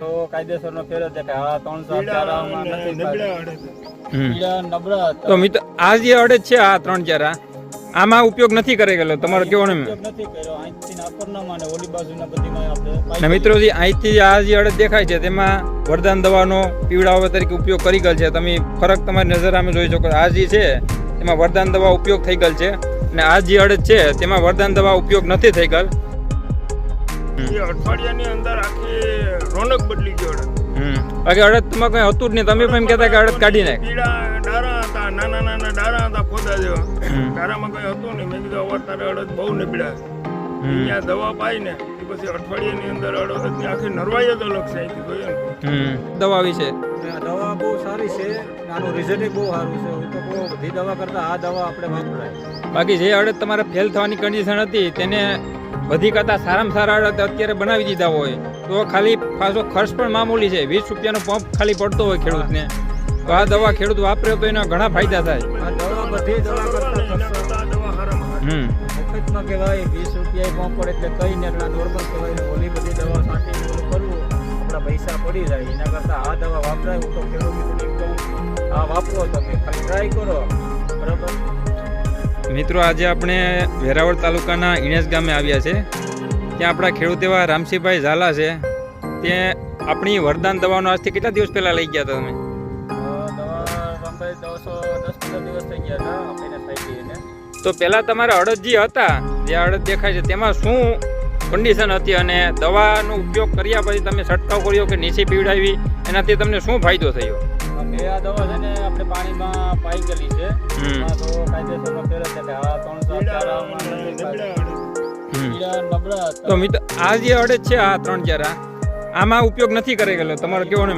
તો કાયદેસરનો ફેર જ દેખાય. હા ત્રણસો ચારામાં નથી નબળા અડે છે. હતા. તો મિત્ર આ જે અડદ છે આ ત્રણ ચાર આમાં ઉપયોગ નથી કરી ગયેલો. તમારો કેવો નથી કર્યો. અહીંથી નાપરનામાં ને ઓલી બાજુના બધીમાં આપણે મિત્રો જે અહીંથી આ જે અડદ દેખાય છે તેમાં વરદાન દવાનો પીવડાવવા તરીકે ઉપયોગ કરી ગયેલ છે. તમે ફરક તમારી નજર આમે જોઈ શકો. આ જે છે તેમાં વરદાન દવા ઉપયોગ થઈ ગયેલ છે. અને આ જે અડદ છે તેમાં વરદાન દવા ઉપયોગ નથી થઈ ગયેલ. એ અઠવાડિયાની અંદર આખી રોનક બદલી ગયો અડદ. બાકી અડદ તમારે કઈ હતું જ નહીં. તમે પણ એમ કહેતા કે અડદ કાઢી નાખ. પીળા ડારા હતા નાના નાના ડારા હતા ખોદા જેવા. ડારામાં કઈ હતું નહીં. મેં કીધું અવાર તારે અડદ બહુ નીકળ્યા અહીંયા દવા પાઈ ને પછી અઠવાડિયાની અંદર અડદની આખી નરવાઈ જ અલગ છે અહીંથી જોઈએ દવા વિશે દવા બહુ સારી છે. આનું રિઝલ્ટ બહુ સારું છે. હું તો કહું બધી દવા કરતા આ દવા આપણે વાપરાય. બાકી જે અડદ તમારે ફેલ થવાની કન્ડિશન હતી તેને બધી કરતાં સારામાં સારા અત્યારે બનાવી દીધા હોય તો ખાલી પાછો ખર્ચ પણ મામૂલી છે. વીસ રૂપિયાનો પંપ ખાલી પડતો હોય ખેડૂતને. તો આ દવા ખેડૂત વાપરે તો એના ઘણા ફાયદા થાય. પૈસા પડી જાય. એના કરતા આ દવા વાપરાય હું તો ખેડૂત આ વાપરો તમે ખાલી ટ્રાય કરો. બરાબર? મિત્રો આજે આપણે વેરાવળ તાલુકાના ઇણેશ ગામે આવ્યા છે. ત્યાં આપણા ખેડૂત એવા રામસિંહભાઈ ઝાલા છે. તે આપણી વરદાન દવાનો આજથી કેટલા દિવસ પહેલા લઈ ગયા હતા તમે? તો પહેલાં તમારા અડદ જે હતા જે અડદ દેખાય છે તેમાં શું કન્ડિશન હતી અને દવાનો ઉપયોગ કર્યા પછી તમે છંટકાવ કર્યો કે નીચે પીવડાવી એનાથી તમને શું ફાયદો થયો? આ આ દવા છે ને આપણે પાણીમાં પાઈ ગયેલી છે. તો કાયદેસરનો ફેરે છે. દેખાય આ. તો મિત્ર જે છે ત્રણ ચાર આ, આમાં ઉપયોગ નથી કરી ગયેલો તમારો કેવો ને.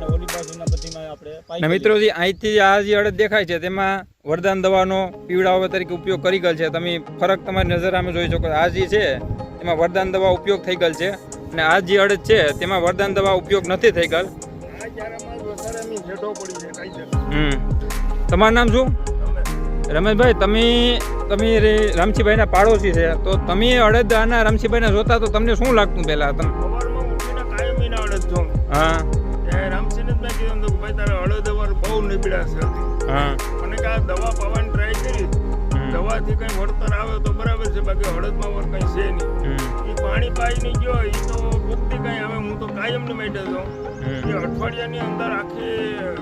ને ઓલી બાજુના બધીમાં આપણે પાઈ ને મિત્રો જે અહીંથી આ જે અડદ દેખાય છે તેમાં વરદાન દવાનો પીવડાવવા તરીકે ઉપયોગ કરી ગયેલ છે. તમે ફરક તમારી નજર અમે જોઈ શકો આ જે છે એમાં વરદાન દવા ઉપયોગ થઈ ગયેલ છે. અને આ જે અડદ છે તેમાં વરદાન દવા ઉપયોગ નથી થઈ ગયેલ. તમારું નામ શું? રમેશભાઈ તમે તમે રે- રામસિંહભાઈના પાડોશી છે. તો તમે અડદ આના રામસિંહભાઈને જોતા તો તમને શું લાગતું પહેલા? તમે સવારમાં ઉઠીને અડદ હા. ત્યારે રામસિંહને કીધું ભાઈ તારે અડદ બહુ નીકળ્યા છે. હા. કે આ દવા પાવાની ટ્રાય હમ. કઈ વળતર આવે તો બરાબર છે બાકી હળદમાં પણ કઈ છે નહીં. એ પાણી પાઈ નહીં ગયો એ તો ભૂખથી કઈ આવે હું તો કાયમની માટે હમ. એ અઠવાડિયાની અંદર આખી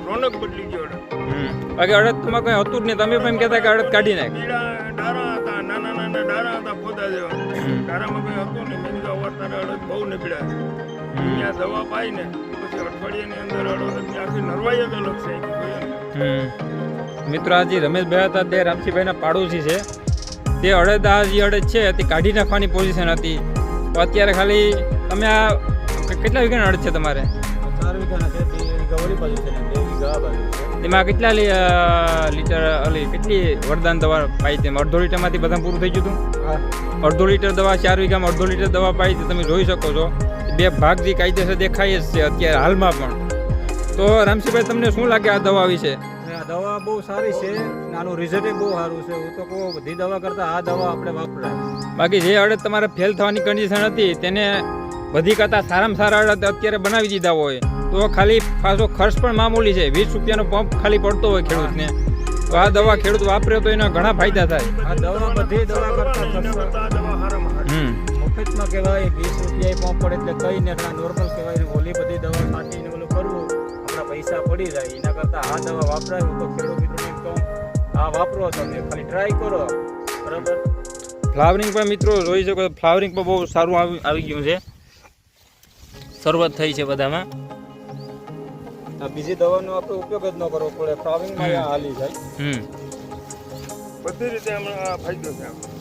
રોનક બદલી ગયો બાકી અડદ તમારે કઈ હતું જ નહીં. તમે પણ કેતા કહેતા કે અડદ કાઢી નાખ. પીળા ડારા હતા નાના નાના ડારા હતા પોતા જેવા. ડારામાં કઈ હતું નહીં. મેં કીધું અવાર અડદ બહુ નીકળ્યા ત્યાં દવા પાય ને પછી અઠવાડિયાની અંદર અડદની આખી નરવાઈ જ અલગ છે મિત્રો આજે રમેશ ભાઈ હતા તે રામસિંહભાઈના પાડોશી છે. તે અડદ આ જે અડદ છે તે કાઢી નાખવાની પોઝિશન હતી. તો અત્યારે ખાલી તમે આ કેટલા વીઘાના અડદ છે તમારે? ચાર વીઘાના છે વીઘા બાજુ છે બે વીઘા બાજુ છે. તેમાં કેટલા લીટર અલી કેટલી વરદાન દવા પાઈ છે? અડધો લીટરમાંથી બધા પૂરું થઈ ગયું હતું? અડધો લીટર દવા ચાર વીઘામાં અડધો લીટર દવા પાઈ તે તમે જોઈ શકો છો. બે ભાગ જે કાયદેસર દેખાય જ છે અત્યારે હાલમાં પણ. તો રામસિંહભાઈ તમને શું લાગે આ દવા વિશે? દવા બહુ સારી છે. આનું રિઝલ્ટ બહુ સારું છે. હું તો કહું બધી દવા કરતા આ દવા આપણે વાપરાય બાકી જે અડદ તમારે ફેલ થવાની કન્ડિશન હતી તેને બધી કરતાં સારામાં સારા અડદ અત્યારે બનાવી દીધા હોય તો ખાલી પાછો ખર્ચ પણ મામૂલી છે. વીસ રૂપિયાનો પંપ ખાલી પડતો હોય ખેડૂતને. તો આ દવા ખેડૂત વાપરે તો એના ઘણા ફાયદા થાય. આ દવા બધી દવા કરતા. હમ. મફતમાં કહેવાય વીસ રૂપિયા પંપ પડે એટલે કઈ ને નોર્મલ કહેવાય. ઓલી બધી દવા સાચીને ઓલું કરવું. પૈસા પડી જાય એના કરતાં આ દવા વાપરાવી તો ખેડૂત મિત્રોને એમ કહું આ વાપરો તમે ખાલી ટ્રાય કરો. બરાબર? ફ્લાવરિંગ પણ મિત્રો જોઈ શકો ફ્લાવરિંગ પણ બહુ સારું આવી ગયું છે. શરૂઆત થઈ છે બધામાં. આ બીજી દવાનો આપણે ઉપયોગ જ ન કરવો પડે ફ્લાવરિંગમાં. હાલી જાય. હમ. બધી રીતે હમણાં ફાયદો છે આમાં.